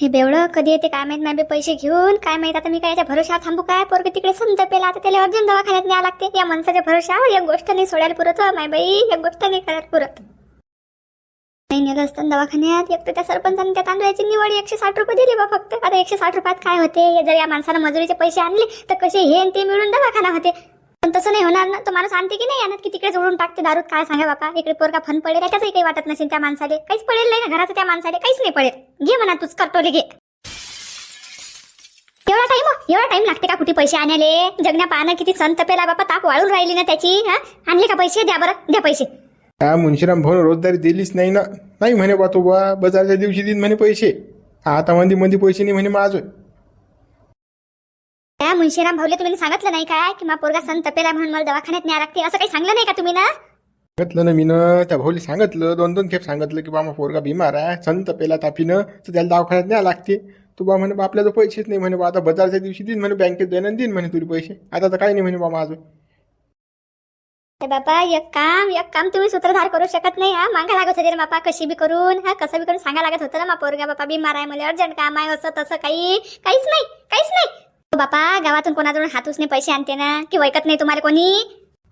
हे बेवडं कधी येते काय माहीत? नाही पैसे घेऊन काय माहीत? आता मी काय याच्या भरोशावर थांबू काय? पोरग तिकडे संत पेला. आता त्याला अर्जंट दवाखान्यात न्यावं लागते. या माणसाच्या भरोशावर एक गोष्ट नाही सोडायला पुरत माय बाई. एक गोष्ट नाही करायला पुरत. नाही नेलं असतं दवाखान्यात. एक तर त्या सरपंचाने त्या तांदळाची निवड एकशे साठ रुपये दिली बा फक्त. आता एकशे साठ रुपयात काय होते? हे जर या माणसानं मजुरीचे पैसे आणले तर कसे हे ते मिळून दवाखाना होते? पण तसं नाही होणार ना. तो माणूस आणते की नाही आणत की तिकडे जोडून टाकते दारूत. काय सांगा बापा? इकडे पोरका फन पडेल त्याचंही काही वाटत नसेल त्या माणसाले. काहीच पडेल नाही ना घराचं त्या माणसाले काहीच नाही पडेल. घे म्हणा तूच करतोले घे एवढा टाइम हो? एवढा टाइम लागते का कुठे पैसे आणायले? जगण्या पाहणं किती संत पेला बापा ताप वाळून राहिली ना त्याची हा? आणले का पैसे? द्या बरं द्या पैसे. हा मुंशीराम भाऊ रोजदारी दिलीच नाही ना. नाही म्हणे बा तू बा बाजारच्या दिवशी देईन म्हणे पैसे. आता मंदी मंदी पैसे नाही म्हणे माझं. मुंशीराम भाऊले तुम्ही सांगितलं नाही काय? की मा पोरगा संत पेला म्हणून मला दवाखान्यात न्याय लागते? असं काही सांगलं नाही का तुम्ही ना? सांगितलं ना मीनं त्या भाऊली सांगितलं दोन दोन खेप सांगितलं की बा मग पोरगा बिमार आहे संत पेला तापीनं तर त्याला दवाखान्यात न्याय लागते. तू बा म्हणे बा आपल्याला पैसेच नाही. म्हणे बा आता बाजारच्या दिवशी देईन म्हणे बँकेत देणं देईन म्हणे तुला पैसे. आता तर काही नाही म्हणे बा माझं. ते बापा एक काम एक काम तुम्ही सूत्रधार करू शकत नाही हा? मागा लागत होते रे बापा कशी बी करून हा? कसं बी करून सांगा लागत होतं ना मा पोरगा बापा बिमार आहे मला अर्जंट काम आहे असं तसं काही काहीच नाही काहीच नाही. बापा गावातून कोणाजवळ हातूसने पैसे आणते ना की वैकत नाही तुम्हाला कोणी?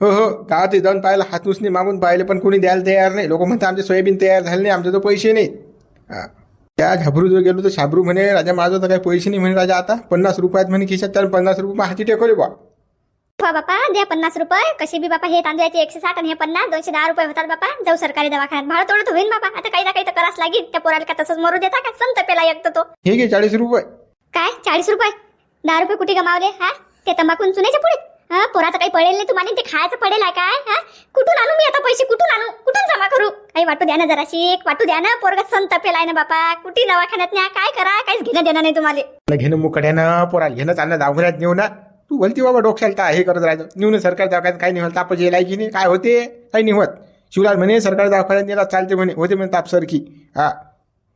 हो हो गावात जाऊन पाहिलं हातूसनी मागून पाहिले पण कोणी द्यायला तयार नाही. लोक म्हणतात आमचे सोयाबीन तयार झाले नाही आमचे तर पैसे नाही हा. त्या झाबरू जो गेलो तर शाबरू म्हणे राजा माझं तर काही पैसे नाही म्हणे राजा आता पन्नास रुपयात म्हणे खिशात तर पन्नास रुपये हाती टेकवले बा हो बापा द्या पन्नास रुपये. कशी बी बापा हे तांदळाचे एकशे साठ आणि हे पन्नास दोनशे दहा रुपये होतात बापा. जाऊ सरकारी दवाखान्यात. भाडं तोडत होईन बापा. आता काही ना काही तर करावंच लागेल. त्या पोराला का तसंच मरू देता का? संत पेला एकतो तो. हे घे चाळीस रुपये. काय? चाळीस रुपये? दहा रुपये कुठे गमावले हा? ते तंबाखून चुनायच्या पुढे? हा पोराचं काही पडेल नाही तुम्हाला ते खायचं पडेल आहे काय? हा? कुठून आणू मी आता पैसे? कुठून आणू? कुठून जमा करू? काही वाटू द्या ना जराशी वाटू द्या ना पोरगा संत पेलाय ना बापा. कुठे दवाखान्यात न्या? काय करा? काहीच घेणं देणं नाही तुम्हाला. मला घेणं मुकड्यानं पोराला घेणं चालणं दवाखान्यात नेऊ ना. तू बोलती बाबा डोक्याला काय हे करत राहायचं. नेऊन सरकार दवाखान्यात काही नाही होत. तापच येईल की नाही. काय होते? काही नाही होत. शिवलाल म्हणे सरकार दवाखान्यात नेला चालते म्हणे. होते म्हणे ताप सरकी. हा.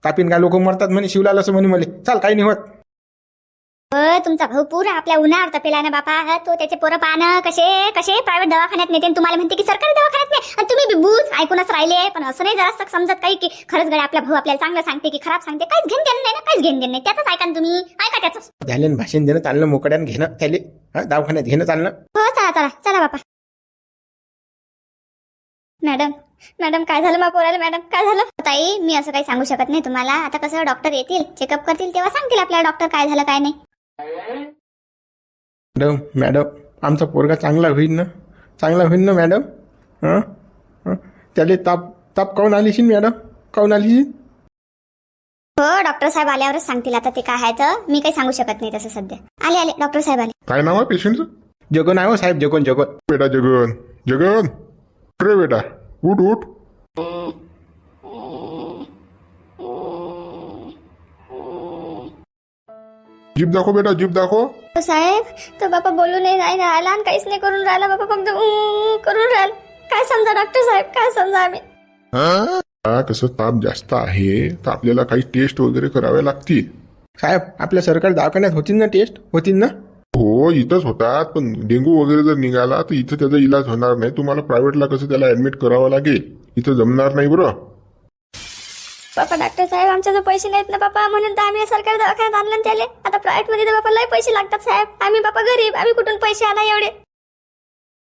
तापीन काय लोक मरतात म्हणे? शिवलाल असं म्हणे मला. चाल काही नाही तुमचा भाऊ पुरा आपल्या उन्हावर तपेला ना बापा हा, तो त्याचे पोरं पाहणं कसे कसे प्रायव्हेट दवाखान्यात नेते आणि तुम्हाला म्हणते की सरकारी दवाखान्यात नाही. आणि तुम्ही बी बूज ऐकूनच राहिले पण असं नाही जरा समजत काही की खरंच गड्या आपला भाऊ आपल्याला चांगलं सांगते की खराब सांगते. काहीच घेणं देणं नाही ना काहीच घेणं देणं नाही. त्याच ऐका ना तुम्ही. ऐका त्याच. झालं भाषण देणं चाललं मोकड्यानं घेणं त्याले हा दवाखान्यात घेणं चालणं. हो चला चला चला बापा. मॅडम मॅडम काय झालं मा पोराला? मॅडम काय झालं? ताई मी असं काही सांगू शकत नाही तुम्हाला. आता कसं डॉक्टर येतील चेकअप करतील तेव्हा सांगतील आपल्याला डॉक्टर काय झालं काय नाही. मॅडम मॅडम आमचा पोरगा चांगला होईल ना? चांगला होईल ना मॅडम? हां? हां? त्याले ताप ताप काऊन आलीशी मॅडम? काऊन आलीशी हो डॉक्टर साहेब आल्यावरच सांगतील. आता ते काय आहे तर मी काही सांगू शकत नाही तसं सध्या. आले आले. डॉक्टर साहेब आले. काय नाव आहे पेशंटचं? जगन आहे हो साहेब जगन जगन. बेटा जगन. जगन. रे बेटा उठ उठ. जीप दाखव बेटा जीप दाखव. तो साहेब तो बापा बोलू नाही नाही राहिला आणि काहीच नाही करून राहिला. बाबा फक्त उं, करून राहिला. काय समजा डॉक्टर साहेब काय समजा आम्ही? हा? कसं ताप जास्त आहे तर आपल्याला काही टेस्ट वगैरे कराव्या लागतील. साहेब आपल्या सरकारी दवाखान्यात होतील ना टेस्ट होतील ना? हो इथंच होतात पण डेंगू वगैरे जर निघाला तर इथं त्याचा इलाज होणार नाही. तुम्हाला प्रायव्हेटला कसं त्याला ऍडमिट करावं लागेल? इथं जमणार नाही बरं. बापा डॉक्टर साहेब आमच्याजवळ पैसे नाहीत ना बापा. म्हणून तर आम्ही सरकारी दवाखान्यात आणलं त्याले. आता प्रायव्हेटमध्ये तर बापा लय पैसे लागतात साहेब. आम्ही बापा गरीब. आम्ही कुठून पैसे आणा एवढे?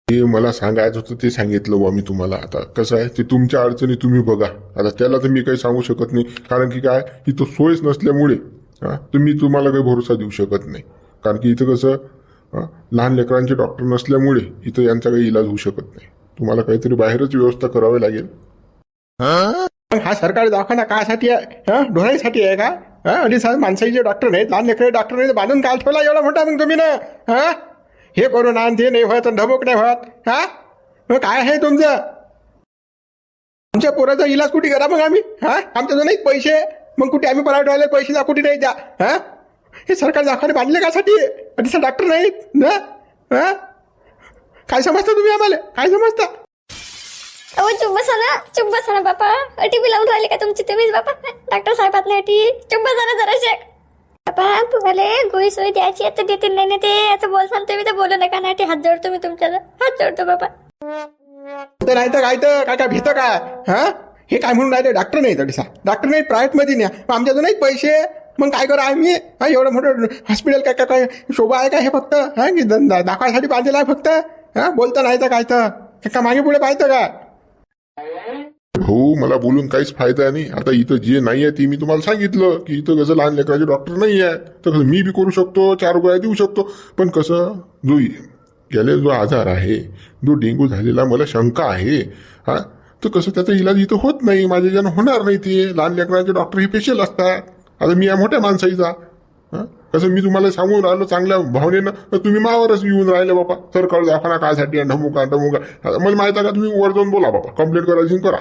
ते मला सांगायचं होतं ते सांगितलं बा मी तुम्हाला. आता कसं आहे ते तुमच्या अडचणी तुम्ही बघा. आता त्याला तर मी काही सांगू शकत नाही. कारण की काय इथं सोयच नसल्यामुळे हा तर मी तुम्हाला काही भरोसा देऊ शकत नाही. कारण की इथं कसं हा, लहान लेकरांचे डॉक्टर नसल्यामुळे इथं यांचा काही इलाज होऊ शकत नाही. तुम्हाला काहीतरी बाहेरच व्यवस्था करावी लागेल. हा सरकारी दवाखाना कासाठी आहे? हा? ढोराईसाठी आहे का? हा? आणि साहेब माणसाचे डॉक्टर नाहीत लहान लेकरे डॉक्टर नाहीत बांधून काल ठेवला एवढा मोठा मग तुम्ही ना? हा? हे करून आण ते नाही होत आणि ढबोक नाही होत. हा? मग काय आहे तुमचं? आमच्या पोराचा इलाज कुठे करा मग आम्ही? हा? आमच्याजवळ नाहीत पैसे. मग कुठे आम्ही प्रायव्हेट पैसे द्या कुठे नाही द्या? हा? हे सरकारी दवाखाने बांधले कासाठी आणि डॉक्टर नाहीत ना? हा? काय समजता तुम्ही आम्हाला? काय समजता? अहो चुप बसा ना चुप बसा ना बापा. अटी बी लावून राहिली का तुमची तुम्हीच बापा? डॉक्टर साहेबात नाही अटी. चुप बसा ना जरा शेक बापा तुम्हाला गोळी सोयी द्यायची आहे तर देतील नाही ना ते असं बोलसान तुम्ही तर बोलू नका ना अटी हात जोडतो मी तुमच्याला हात जोडतो बापा. तर नाही तर काय तर? काय काय भीत काय? हा? हे काय म्हणून राहिले? डॉक्टर नाही तडिसा डॉक्टर नाही प्रायव्हेटमध्ये न्या मग आमच्याजवळ नाही पैसे? मग काय करा आम्ही? हा एवढं मोठं हॉस्पिटल काय काय काय शोभा आहे का हे फक्त? हा की द- दाखवायसाठी पाहिजे आहे फक्त? हा बोलता नाही तर काय तर? का मागे पुढे पाहिजे का? भाऊ मला बोलून काहीच फायदा नाही. आता इथं जे नाही आहे ते मी तुम्हाला सांगितलं की इथं कसं लहान लेकराचे डॉक्टर नाही आहे. तर कसं मी बी करू शकतो चार गोळ्या देऊ शकतो. पण कसं जो गेले जो आजार आहे जो डेंग्यू झालेला मला शंका आहे हा तर कसं त्याचा इलाज इथं होत नाही. माझ्या ज्यानं होणार नाही ते. लहान लेकराचे डॉक्टर हे पेशल असतात. आता मी या मोठ्या माणसाईचा. हा कसं मी तुम्हाला सांगून राहिलो चांगल्या भावनेनं तर तुम्ही मावरच येऊन राहिले बाबा सरकार दाखवा कायसाठी आहे, ढमुका. ढमुका मला माहिती आहे का तुम्ही वर जाऊन बोला बाबा कंप्लेंट करायची करा.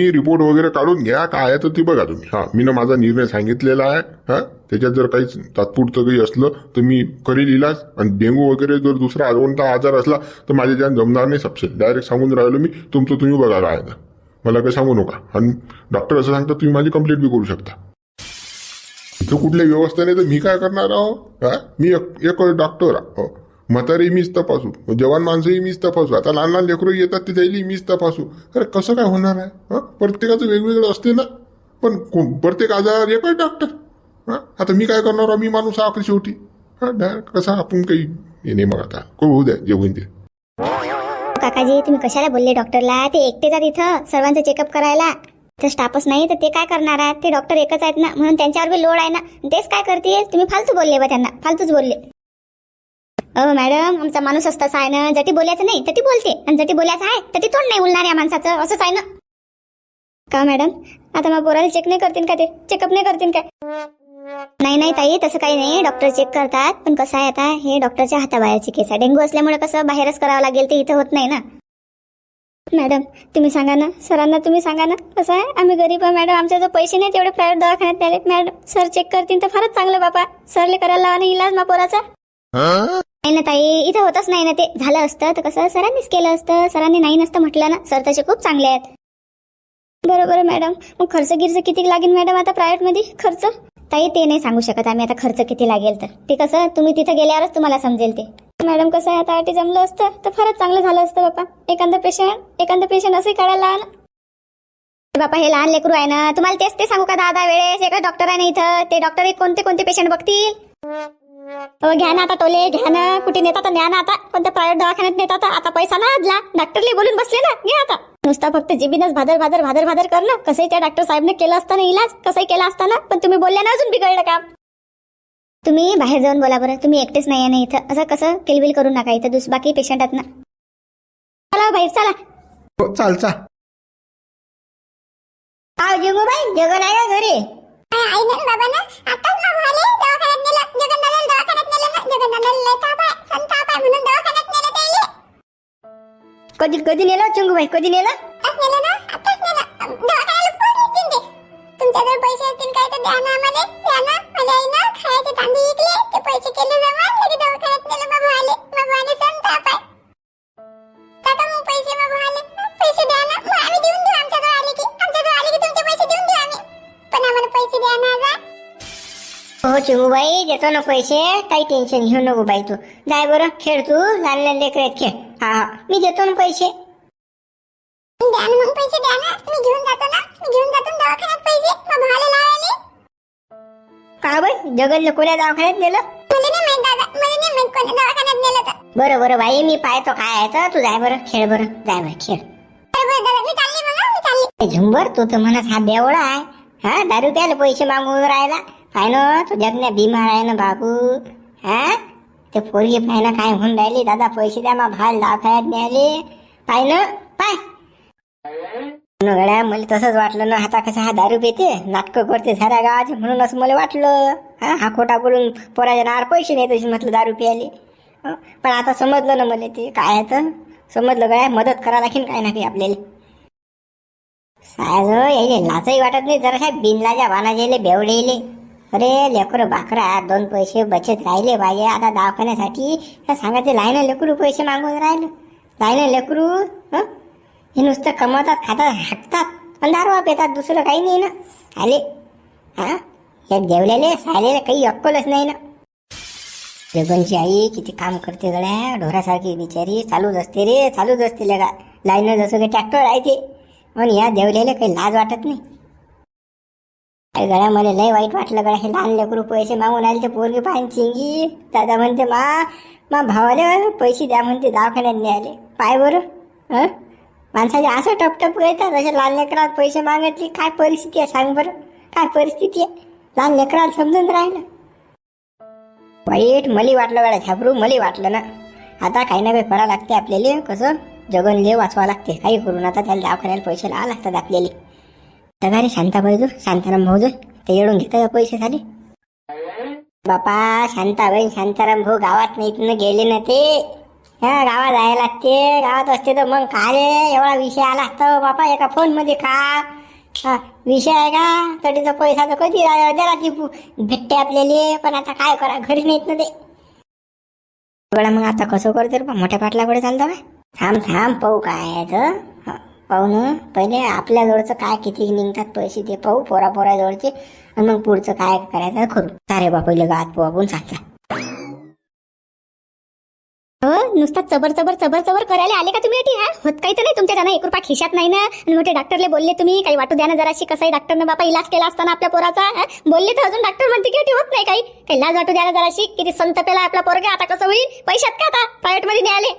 मी रिपोर्ट वगैरे काढून घ्या. काय आहे तर ती बघा तुम्ही. हा मी ना माझा निर्णय सांगितलेला आहे. हा त्याच्यात जर काहीच तात्पुरतं काही असलं तर मी करेल इलाज. आणि डेंगू वगैरे जर दुसरा कोणता आजार असला तर माझ्या ज्या जमणार नाही सबसेल डायरेक्ट सांगून राहिलो मी तुमचं तुम्ही बघा काय आहे तर. मला काही सांगू नका. आणि डॉक्टर असं सांगता तुम्ही माझी कंप्लेंट बी करू शकता. इथं कुठल्या व्यवस्था नाही तर मी काय करणार आहो? हा? मी एक एक डॉक्टर आहो. म्हातारी मीच तपासू. जवान माणसंही मीच तपासू. आता लहान लहान लेकरं येतात ते जायली मीच तपासू. अरे कसं काय होणार आहे? हां? प्रत्येकाचं वेगवेगळं असते ना. पण कोण? प्रत्येक आजार एकच डॉक्टर हां? आता मी काय करणार मी माणूस आहे आपली शेवटी. हां? डायरेक्ट कसं आपण काही हे नाही मग आता. होऊ द्या जे होईन ते. काकाजी तुम्ही कशाला बोलले डॉक्टरला? ते एकटेच आहेत इथं सर्वांचं चेकअप करायला. तर स्टाफच नाही तर ते काय करणार आहेत? ते डॉक्टर एकच आहेत ना. म्हणून त्यांच्यावर बी लोड आहे ना. तेच काय करतील? तुम्ही फालतू बोलले बा त्यांना. फालतूच बोलले. अहो मॅडम आमचा माणूस असताच आहे ना जटी बोलायचं नाही तटी बोलते. आणि जटी बोलायचं आहे तटी तोंड नाही बोलणार या माणसाचं असंच आहे ना का मॅडम? आता मग पोराला चेक नाही करतील का ते? चेकअप नाही करतील काय नाही नाही ताई तसं काही नाही. डॉक्टर चेक करतात. पण कसं आहे आता हे डॉक्टरच्या हाताबाहेरची केस आहे. डेंग्यू असल्यामुळे कसं बाहेरच करावं लागेल ते इथं होत नाही ना. मॅडम तुम्ही सांगा ना. सरांना तुम्ही सांगा ना. कसं आहे? आम्ही गरीब आहे मॅडम. आमच्या जर पैसे नाही तेवढे प्रायव्हेट दवाखान्यात न्याले मॅडम सर चेक करतील तर फारच चांगलं बाबा सरले करायला लावा ना इलाज मा पोराचा. नाही ना ताई इथं होतच नाही ना ते. झालं असतं तर कसं सरांनीच केलं असतं. सरांनी नाही नसतं म्हटलं ना. सर तसे खूप चांगले आहेत. बरोबर मॅडम. मग खर्च गिर्च किती लागेल मॅडम आता प्रायव्हेटमध्ये? खर्च? ताई ते नाही सांगू शकत आम्ही. आता खर्च किती लागेल तर? ते कसं तुम्ही तिथे गेल्यावरच तुम्हाला समजेल ते. मॅडम कसं आहे आता आठी जमलं असतं तर फारच चांगलं झालं असतं बापा एखादं पेशंट एखादं पेशंट असंही काढायला बापा हे लहान लेकरू आहे ना. तुम्हाला तेच ते सांगू का दहा दहा वेळेस एका डॉक्टर आहे ना इथं. ते डॉक्टर कोणते कोणते पेशंट बघतील? हो घ्या ना आता टोले घ्या ना. कुठे नेतात न्या ना आता. कोणत्या प्रायव्हेट दवाखान्यात नेतात? आता पैसा ना आदला. डॉक्टरले बोलून बसले ना. घ्या आता. नुसता फक्त जिबीनच भादर भादर भादर भादर कर ना कसंही त्या डॉक्टर साहेबने केलं असतं ना इलाज कसंही केला असताना पण तुम्ही बोलल्या ना अजून बिघडलं काम. तुम्ही बाहेर जाऊन बोला बरं. तुम्ही एकटेच नाही आहे ना इथं. असं कसं किलबिल करू नका इथं. दुस बाकी पेशंट आहेत ना. चला बाहेर चला. हो चाल चा. आव जगू बाई जगन आहे का घरी आई ना बाबा ना. कधी नेलं चुंगूबाई कधी नेलं? आताच नेलं ना? आताच नेलं. दवाखान्याला पोहोचलीच ते. तुमच्याजवळ पैसे असतील काय तर द्या ना आम्हाला. द्या ना. माझ्या आईनं खायचे तांदूळ विकले. ते पैसे केले जमा लगे दवाखान्यात नेलं बाबा आले. बाबा आले संताप आहे टाका मग पैसे बाबा आले. पैसे द्या ना. मग आम्ही देऊन देऊ. आमच्याजवळ आले की. आमच्याजवळ आले की तुमचे पैसे देऊन देऊ आम्ही. पण आम्हाला पैसे द्या ना आता. हो चिंगूबाई देतो ना पैसे. काही टेन्शन घेऊ नको बाई तू. जाय बरं खेळ तू. लहान लहान लेकर खेळ. मी देतो ना पैसे. द्या ना मग पैसे द्या ना. मी घेऊन जातो ना. मी घेऊन जातो ना दवाखान्यात पैसे. मग भावाला लावायले. का बाई कोण्या दवाखान्यात नेलं? मला नाही माहीत दादा. मला नाही माहीत कोणत्या दवाखान्यात नेलं तर. बरं बरं बाई मी पाहतो काय आहे तर. तू जाय बरं खेळ बरं. जाय बरं खेळ. बरं बरं दादा मी चालली मग मी चालली. ए, झुंबर तू तर म्हणत हा बेवडा आहे. हा दारू प्यायला पैसे मागून राहिला. पाय ना तू जगण्या बिमार आहे ना बाबू. हा? ते पोरगी पाय काय म्हणून राहिली दादा पैसे द्या मा भाल दवाखान्यात न्यायले. पाय ना पाय. न गड्या मला तसंच वाटलं ना आता कसं हा दारू पिते नाटकं करते साऱ्या गावाचे म्हणून असं मला वाटलं. हा हा खोटा बोलून पोराच्या नार पैसे नाही तशी म्हटलं दारू प्यायले. पण आता समजलं ना मला ते काय आहे तर. समजलं काय मदत करा लागेल काय ना काही आपल्याला. साज यायले लाचही वाटत नाही जरा बिनलाच्या वानाजेले बेवडेले अरे लेकरं बाकरा दोन पैसे बचत राहिले पाहिजे आता दवाखान्यासाठी का सांगायचे लाईन लेकरू पैसे मागून राहिलं. लाईन लेकरू हं? हे नुसतं कमवतात खातात हाकतात आणि दारवा पेतात दुसरं काही नाही ना. आले. हा? हे जेवलेले सालेले काही अक्कलच नाही ना. जगनची आई किती काम करते गड्या ढोरासारखी बिचारी चालूच असते रे चालूच असते लगा. लाईन जसं काही ट्रॅक्टर आहे ते. पण या देवलेले काही लाज वाटत नाही. काय मला लय वाईट वाटलं गळ्या हे लहान लेकरू पैसे मागून आले ते पोरगी पाहिजे चिंगी. दादा म्हणते मा मा भावाले पैसे द्या म्हणते दवाखान्यात न्यायले. पाय बरं. हं माणसाचे असं टपटप येतात अशा लहान लेकरात पैसे मागितले. काय परिस्थिती आहे सांग बरं. काय परिस्थिती आहे? लहान लेकराला समजून राहिलं. वाईट मली वाटलं गळ्या झापरू मली वाटलं ना. आता काही ना काही करावं लागते आपल्याला कसं? जगनले वाचवा लागते. काही करून आता त्याला दवाखान्याला पैसे लावा लागतात आपल्याला. तर रे शांताबाई जो शांताराम भाऊजू ते येऊन घेता का पैसे झाले बापा शांताबाई शांताराम भाऊ गावात नाही इथनं गेले ना ते. हा गावात जायला लागते गावात असते तर मग काय रे? एवढा विषय आला असता हो बापा एका फोनमध्ये का? हा, विषय आहे का? तडीचा पैसा तर कधी जरा ती भेटते आपल्याला पण आता काय करा? घरी नाहीत ना ते. बघा मग आता कसं करते रे बा? मोठ्या पाटलाकडे चालतं काय थांब थांब पाहू काय तर. हा, पाहू ना पहिले आपल्या जवळचं काय किती निघतात पैसे ते पाहू पोरा पोरा जवळचे आणि मग पुढचं काय करायचं करू. सारे बा पहिले गावात पाहू हो नुसता चबर चबर चबर चबर करायला आले का तुम्ही अटी हा? होत काही तर नाही तुमच्या त्यांना एक रुपया खिशात नाही ना? आणि मोठे डॉक्टरले बोलले तुम्ही काही वाटू द्या ना जराशी कसंही डॉक्टरनं बापा इलाज केला असताना आपल्या पोराचा हा? बोलले तर अजून डॉक्टर म्हणते की अटी होत नाही काही. काही लाज वाटू द्या ना जराशी किती संत पेला आपला पोरगा आता कसं होईल? पैशात का आता? प्रायव्हेटमध्ये नाही आले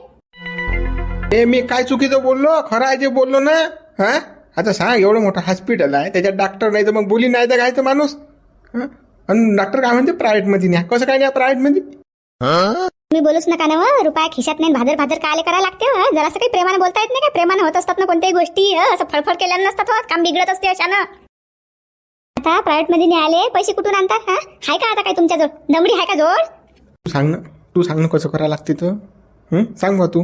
ए मी काय चुकीचं बोललो? खरं आहे जे बोललो ना? हा? आता सांग एवढं मोठं हॉस्पिटल आहे त्याच्यात डॉक्टर नाही तर मग बोली नाही तर काय तर माणूस? हं? आणि डॉक्टर काय म्हणते? प्रायव्हेटमध्ये न्या. कसं काय न्या प्रायव्हेटमध्ये? तुम्ही बोलूच नका ना हो, रुपया खिशात नाही भादर भादर काय करायला लागते हो, जरासं काही प्रेमाने बोलता येत नाही का? प्रेमाने होत असतात ना कोणत्याही गोष्टी हो, असं फळफळ केल्यानं नसतात काम बिघडत असते अशानं. आता प्रायव्हेटमध्ये नाही आले पैसे कुठून आणतात हा? हाय का आता काय तुमच्याजवळ? दमडी हाय का जोड? तू सांग ना. तू सांग ना कसं करायला लागते तर हं? सांग बा तू.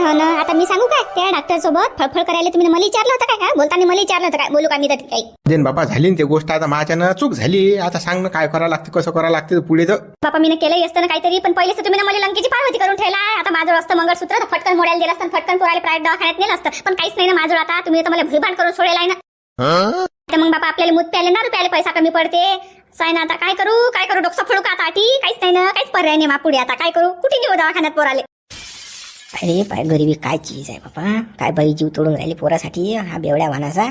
हो ना आता मी सांगू काय? त्या डॉक्टर सोबत फळफळ करायला तुम्ही मला विचारलं होतं काय? हा? बोलताना मला विचारलं होतं काय? बोलू का मी तर काही? देन बाबा झाली ना ती गोष्ट? आता माझ्यानं चूक झाली. आता सांग ना काय करावं लागते कसं करावं लागते पुढे तर बापा मी केलंही असतं ना काहीतरी पण पहिलेच तर तुम्ही ना मला लंकेची पार्वती करून ठेवला. आता माझं असतं मंगळसूत्र तर फटकन मोडायला दिलं असतं फटकन पोरायला प्रायव्हेट दवाखान्यात नेलं असतं. पण काहीच नाही ना माझं आता. तुम्ही तर मला भुलभान करून सोडेल आहे ना. तर मग बापा आपल्याला मूत प्यायला ना रुपयाला पैसा कमी पडते. साय ना आता काय करू? काय करू? डोकं फोडू का आता आटी? काहीच नाही ना काहीच पर्याय नाही पुढे आता. काय करू? कुठे नेऊ दवाखान्यात पोराले? अरे पाय गरिबी काय चीज आहे बापा? काय बाई जीव तोडून राहिली पोरासाठी? हा बेवड्या वानाचा?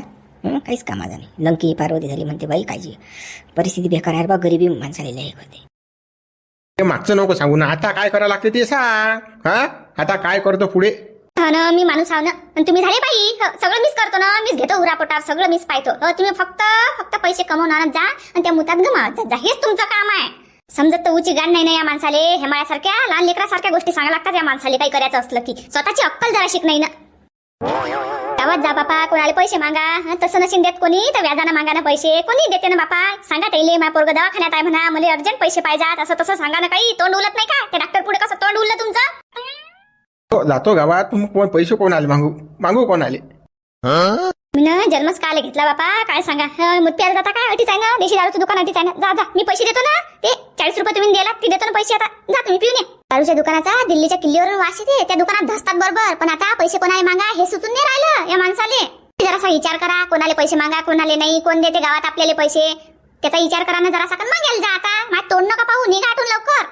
हं, काहीच कामाचा नाही. लंकी पार्वती झाली म्हणते बाई काय जीव? परिस्थिती बेकार आहे बा गरिबी माणसाला लय होते. ते मागचं नको सांगू ना. आता काय करावं लागते ते सांग. हा? आता काय करतो पुढे? हो ना मी माणूस आहो ना. आणि तुम्ही झाले बाई. हो, सगळं मिस करतो ना. मीच घेतो उरा पोटार सगळं मिस पाहतो. हो, तुम्ही फक्त फक्त पैसे कमवून आणत जा आणि त्या मुतात गमावत. जा हेच तुमचं काम आहे. समजत तर उची गाण नाही ना या माणसाले. हेमाळ्यासारख्या लहान लेकरासारख्या गोष्टी सांगा लागतात या माणसाले. काही करायचं असलं की. स्वतःची अक्कल जरा शिक नाही ना. गावात जा बापा कोणाला पैसे मागा. हं, तसं नशीन देत कोणी तर व्याजानं मागा ना पैसे. कोणी देते ना बापा? सांगा त्याले मा पोरग दवाखान्यात आहे म्हणा. मला अर्जंट पैसे पाहिजात. असं तसं सांगा ना काही तोंड उलत नाही का? ते डॉक्टर पुढे कसं तोंड उरलं तुमचं? हो, जातो गावात. मग कोण पैसे कोण आले मागू? मागू कोण आले? मी ना जन्मच काल घेतला बापा. काय सांगा? हं, आता काय अटीच आहे ना? देशी दारूचं दुकान अटीच आहे ना? जा जा. मी पैसे देतो ना. ते चाळीस रुपये तुम्ही दिला ती देतो ना पैसे आता. जा तुम्ही पिऊन दारूच्या दुकानाचा दिल्लीच्या किल्लीवरून वास येते. त्या दुकानात धसतात बरोबर. पण आता पैसे कोणाला मागा हे सुचून नाही राहिलं या माणसाले. जरासा विचार करा. कोणाला पैसे मागा कोणाला नाही. कोण देते गावात आपल्याला पैसे? त्याचा विचार करा ना जरासा. का मागेल जा आता. माझ तोंड नका पाहू. निघा आठून लवकर.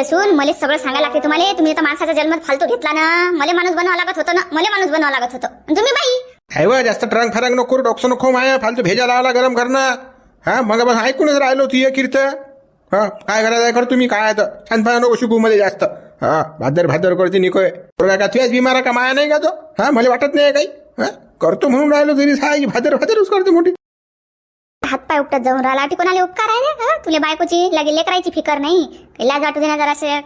असून मला सगळं सांगायला लागते तुम्हाला. तुम्ही आता माणसाचा जन्म फालतू घेतला ना. मला माणूस बनवा लागत होतं ना. मला माणूस बनवा लागत होतं. तुम्ही बाई आहे वा जास्त ट्रंक फरंग नको डॉक्टर नको माया फालतू भेजा लावला गरम करणं. हा मग बस ऐकूनच राहिलो ती कीर्त. हा काय करायचं कर तुम्ही काय तर. छानपणा नको शिकू मध्ये जास्त. हा भादर भादर करते निकोय. पोरगा का तुझ्याच बिमार का माया नाही का तो? हा मला वाटत नाही काही. हा करतो म्हणून राहिलो तरी साय भादर भादरच करते मोठी. हातपाय उपटत जाऊन राहिला. ती कोणाला उपकार आहे रे? तुला बायकोची लगे लेकरायची फिकर नाही. काही लाज वाटू देणार जरासे.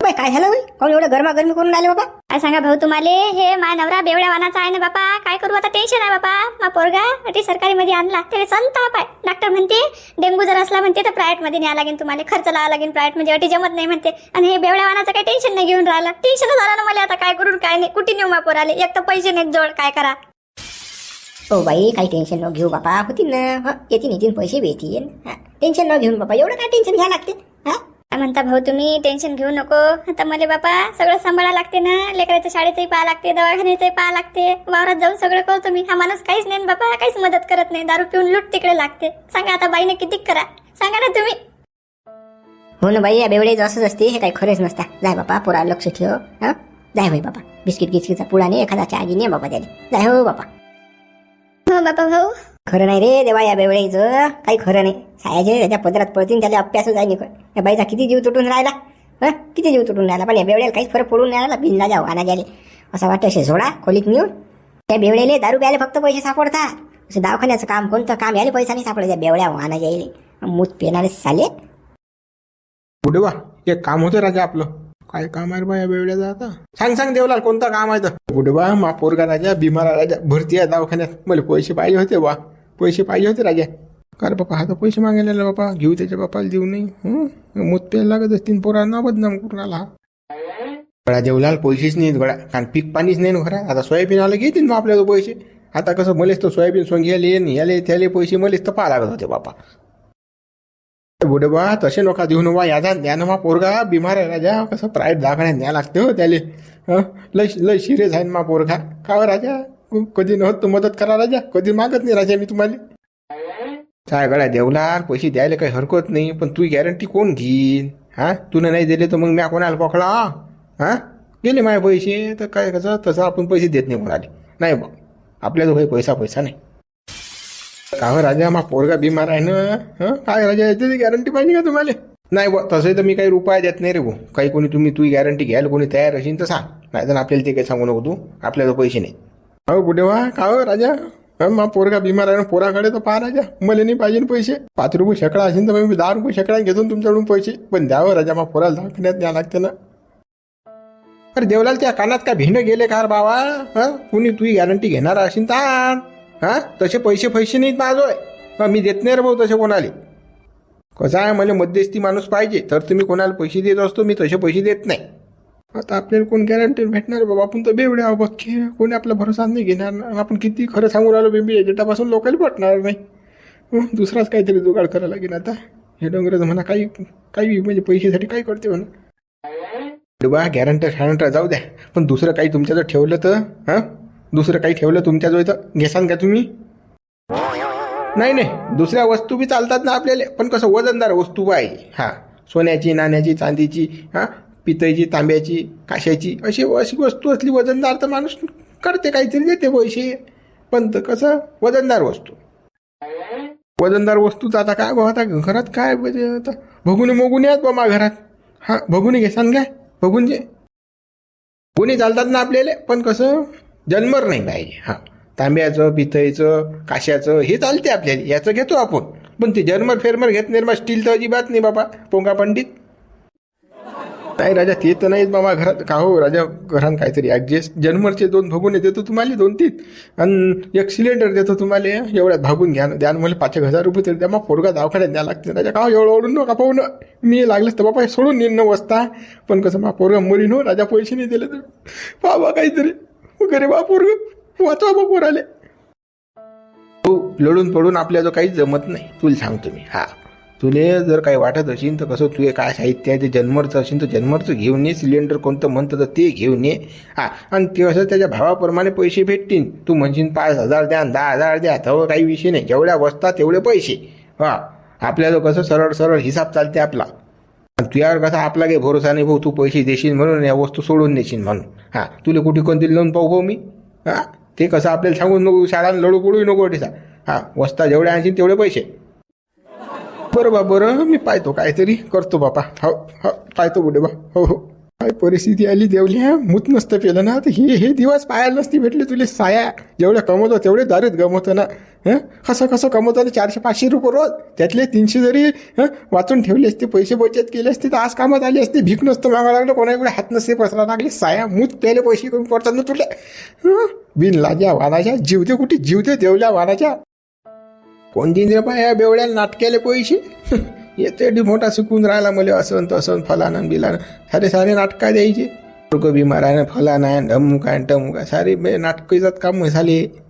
बाई काय झालं बाई? कोण एवढं गरमागरमी करून राहिले बाबा. काय सांगा भाऊ तुम्हाला? हे माय नवरा बेवड्या वानाचा आहे ना बापा. काय करू आता? टेन्शन आहे बापा. मा पोरगा अटी सरकारी मध्ये आणला. त्याला संताप आहे. डॉक्टर म्हणते डेंगू जर असला म्हणते तर प्रायव्हेटमध्ये न्यावं लागेल तुम्हाला. खर्च लावा लागेल प्रायव्हेटमध्ये. अटी जमत नाही म्हणते. आणि हे बेवड्या वानाचं काही टेन्शन नाही घेऊन राहिला. टेन्शन झालं ना मला आता. काय करून काय नाही. कुठे नेऊ मा पोराले? एक तर पैसे नाहीत जोड काय करा? हो बाई काही टेन्शन न घेऊ बापा. होतील ना. हं, येतील येतील पैसे हा, टेन्शन न घेऊन बापा. एवढं काय टेन्शन घ्या लागते? म्हणता भाऊ तुम्ही टेन्शन घेऊ नको. आता मला बापा सगळं सांभाळा लागते ना. लेकराच्या शाळेचंही पाहा लागते दवाखान्याचंही पाहा लागते. वावरात जाऊन सगळं करतो मी. हा माणूस काहीच नाही ना बापा काहीच मदत करत नाही. दारू पिऊन लूट तिकडे लागते. सांगा आता बाईने किती करा. सांगा ना तुम्ही. हो ना बाई या बेवडे असंच असते. हे काही खरेच नसता. जाय बापा पुरा लक्ष ठेव. हा? जाय बाई बापा. बिस्किट गिस्किटचा पुडा नाही. एखादा चहा घे बाबा त्याला. जाय हो बापा. हो बापा भाऊ. खरं नाही रे देवा या बेवळेचं काही खरं नाही. सायाचे त्याच्या पदरात पळतीन त्याला अभ्यास जाय निकळ या बाईचा किती जीव तुटून राहिला? हं? किती जीव तुटून राहिला? पण या बेवड्याला काहीच फरक पडून नाही राहिला. बिनला जाऊ आणा गेले. असं वाटतं असे सोडा खोलीत नेऊन त्या बेवड्याले दारू प्यायला फक्त पैसे सापडतात असं दवाखान्याचं काम कोणतं काम यायला पैसा नाही सापडत. त्या बेवड्या आणा जायले मूत पेणारे साले. पुढे वा एक काम होतं राजा आपलं. काय काम आहे बा या बेवड्याचं आता? सांग सांग देवलाल कोणतं काम आहे तर. बा मा पोरगा राजा बिमारा राजा भरती आहे दवाखान्यात. मला पैसे पाहिजे होते बा. पैसे पाहिजे होते राजा. का रे बापा? हा तर पैसे मागायला बापा. घेऊ त्याच्या बापाला देऊ नाही. मग प्यायला लागत असतील. पोरांना बदनाम करून आला हा. गळा देवलाल पैसेच नाहीत गळा. कारण पीक पाणीच नाही ना आता सोयाबीन आलं घेतील मग आपल्याला पैसे. आता कसं मलेच तर सोयाबीन सोंग याले याले त्याले पैसे मलेच तर पाहा लागत होते बापा. बुडबा तसे नका देऊ ना बा. याचा द्या मा पोरगा. बिमार आहे राजा. कसं प्रायव्हेट दवाखान्यात न्या लागते हो त्याले. लय लय शिरे आहे मा पोरगा. का हो राजा? कधी नव्हत मदत करा राजा. कधी मागत नाही राजा मी तुम्हाला. काय गळ्या देवणार पैसे द्यायला काही हरकत नाही पण तू गॅरंटी कोण घेईन हा? तुला नाही दिले तर मग म्या कोणाला पकडा हा? गेले माझे पैसे तर काय कसं? तसं आपण पैसे देत नाही कोणाला. नाही बा आपल्याला काही पैसा पैसा नाही. का हो राजा? मा पोरगा बिमार आहे ना? काय राजा याची गॅरंटी पाहिजे का तुम्हाला? नाही बा तसं तर मी काही रुपया देत नाही रे भाऊ. काही कोणी तुम्ही तू गॅरंटी घ्यायला कोणी तयार असेल तर सांग. नाही तर आपल्याला ते काही सांगू नको तू. आपल्याला पैसे नाही. हो बुढे वा का हो राजा? मा पोरगा बिमार आहे ना पोराकडे तर पहा राजा मला नाही पाहिजे पैसे पाच रुपये शेकडा असेल तर मी दहा रुपये शेकडा घेतो तुमच्याकडून पैसे पण द्यावं राजा मा पोराला दवाखान्यात द्या लागते ना अरे देवलाल त्या कानात काय भिंड गेले का बाबा हा कुणी तुझी गॅरंटी घेणार असेल तर आण. हा तसे पैसे पैसे नाहीत माझोय मी देत नाही रे भाऊ तसे कोणाले कसं आहे मला मध्यस्थी माणूस पाहिजे तर तुम्ही कोणाला पैसे देत असतो मी तसे पैसे देत नाही आता आपल्याला कोण गॅरंटी भेटणार बाबा? आपण तर बेवडे आहो बघ कोणी आपला भरोसा नाही घेणार. आपण किती खरं सांगून राहिलो बेबी एजंटापासून लोकांना पटणार नाही. दुसराच काहीतरी जुगाड करायला लागेल आता. हे डोंगर म्हणा काही काही म्हणजे पैशासाठी काही करते म्हणा. बा गॅरंटर फॅरंटर जाऊ द्या. पण दुसरं काही तुमच्याजवळ ठेवलं तर हां? दुसरं काही ठेवलं तुमच्याजवळ तर घेसान का तुम्ही? नाही नाही. दुसऱ्या वस्तू बी चालतात ना आपल्याला. पण कसं वजनदार वस्तू पाहिजे हां. सोन्याची नाण्याची चांदीची हां? पितळीची तांब्याची काशाची अशी अशी वस्तू असली वजनदार तर माणूस करते काहीतरी देते पैसे. पण तर कसं? वजनदार वस्तू. वजनदार वस्तूचं आता काय बा आता घरात काय म्हणजे आता भगुने मोगुनी आहेत बा मा घरात. हां भगुने घेसान काय? बघून जे कोणी चालतात ना आपल्याला पण कसं? जन्मर नाही पाहिजे. हां तांब्याचं पितळीचं काशाचं हे चालते आपल्याला. याचं घेतो आपण. पण ते जन्मर फेरमर घेत नाही मग स्टील तर अजिबात नाही बाबा. पोंगा पंडित. नाही राजा ते तर नाहीच बाबा घरात. का हो राजा घरात काहीतरी ॲडजस्ट जन्मरचे दोन भगून देतो तुम्हाला दोन तीन. आणि एक सिलेंडर देतो तुम्हाला एवढ्यात भागून घ्या. ना द्या मला पाच एक हजार रुपये तरी द्या. मग पोरगा दवाखान्यात द्या लागते. राजा का हो, एवढं ओढून नका पाहून ना. मी लागलंच तर बाबा सोडून येईन न वाजता. पण कसं मा पोरगा मरीन हो. राजा पैसे नाही दिले तर. बाबा काहीतरी. हो, वगैरे बा पोरग. वाचवा बा पोराले. हो लढून पडून आपल्या जो काही जमत नाही. तुला सांगतो मी. हा. तुले जर काही वाटत असेल तर कसं तुझे काय साहित्य आहे ते जन्मरचं असेल तर जन्मरचं घेऊन ये सिलेंडर कोणतं म्हणतं तर ते घेऊन ये. हा आणि ते कसं त्याच्या भावाप्रमाणे पैसे भेटतील तू म्हणशील पाच हजार द्या आणि दहा हजार द्या तर काही विषय नाही. जेवढ्या वस्ता तेवढे पैसे. हा आपल्याला कसं सरळ सरळ हिसाब चालते आपला. आणि तुझ्यावर कसा आपला काही भरोसा नाही भाऊ तू पैसे देशील म्हणून या वस्तू सोडून देशील म्हणून. हां तुला कुठे कोणती लावून पाहू भाऊ मी? हां ते कसं आपल्याला सांगून नको शाळांना लढू पडू नको ठेसा हां वस्ता जेवढे आणशील तेवढे पैसे. बरं बा बरं. मी पाहतो काहीतरी करतो बापा. हो हो पाहतो बुडे बा. हो हो. काय परिस्थिती आली देवली हा मूत नसतं पेलं ना? तर हे हे दिवस पाहायला नसती भेटले तुले साया. जेवढे कमवतो तेवढे दारीत गमवतो ना. हं? कसं कसं कमवतो ना चारशे पाचशे रुपये रोज? त्यातले तीनशे जरी हं वाचून ठेवले असते पैसे बचत केले असते तर आज कामात आले असते भीक नसतं मागा लागलं कोणाकडे हात नसते पसरा लागले. साया मूत प्यायले पैसे कमी पडतात ना तुले? हं? बिन लाजा वानाच्या जीवते कुठे? जीवते देवल्या वानाच्या. कोण दिन पाय पाया बेवड्याला नाटक्याले पैसे? येते मोठा शिकून राहिला मला असं न तसं फलानं बिलानं. सारे सारे नाटका द्यायचे? लोक बिमार आहे फलाना आहे ढमुक आहे टमुक आहे. सारे नाटक काम झाले.